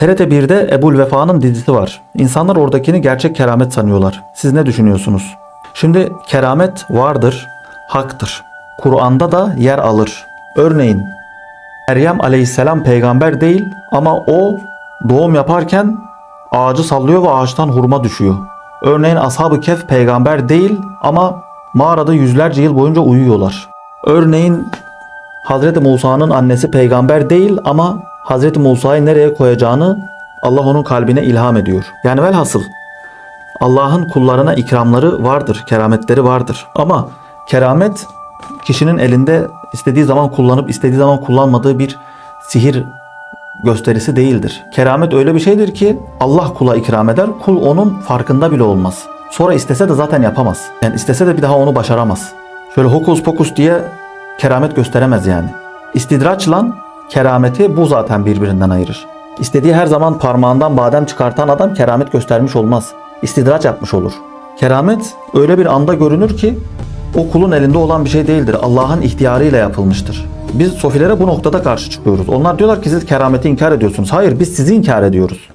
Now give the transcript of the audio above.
TRT 1'de Ebul Vefa'nın dizisi var. İnsanlar oradakini gerçek keramet sanıyorlar. Siz ne düşünüyorsunuz? Şimdi keramet vardır, haktır. Kur'an'da da yer alır. Örneğin Meryem aleyhisselam peygamber değil ama o doğum yaparken ağacı sallıyor ve ağaçtan hurma düşüyor. Örneğin Ashab-ı Kehf peygamber değil ama mağarada yüzlerce yıl boyunca uyuyorlar. Örneğin Hazreti Musa'nın annesi peygamber değil ama Hazreti Musa'yı nereye koyacağını Allah onun kalbine ilham ediyor. Yani velhasıl Allah'ın kullarına ikramları vardır, kerametleri vardır. Ama keramet kişinin elinde istediği zaman kullanıp istediği zaman kullanmadığı bir sihir gösterisi değildir. Keramet öyle bir şeydir ki Allah kula ikram eder, kul onun farkında bile olmaz. Sonra istese de zaten yapamaz. Yani istese de bir daha onu başaramaz. Şöyle hokus pokus diye keramet gösteremez yani. İstidraçla kerameti bu zaten birbirinden ayırır. İstediği her zaman parmağından badem çıkartan adam keramet göstermiş olmaz. İstidraç yapmış olur. Keramet öyle bir anda görünür ki o kulun elinde olan bir şey değildir. Allah'ın ihtiyarıyla yapılmıştır. Biz sofilere bu noktada karşı çıkıyoruz. Onlar diyorlar ki siz kerameti inkar ediyorsunuz. Hayır biz sizi inkar ediyoruz.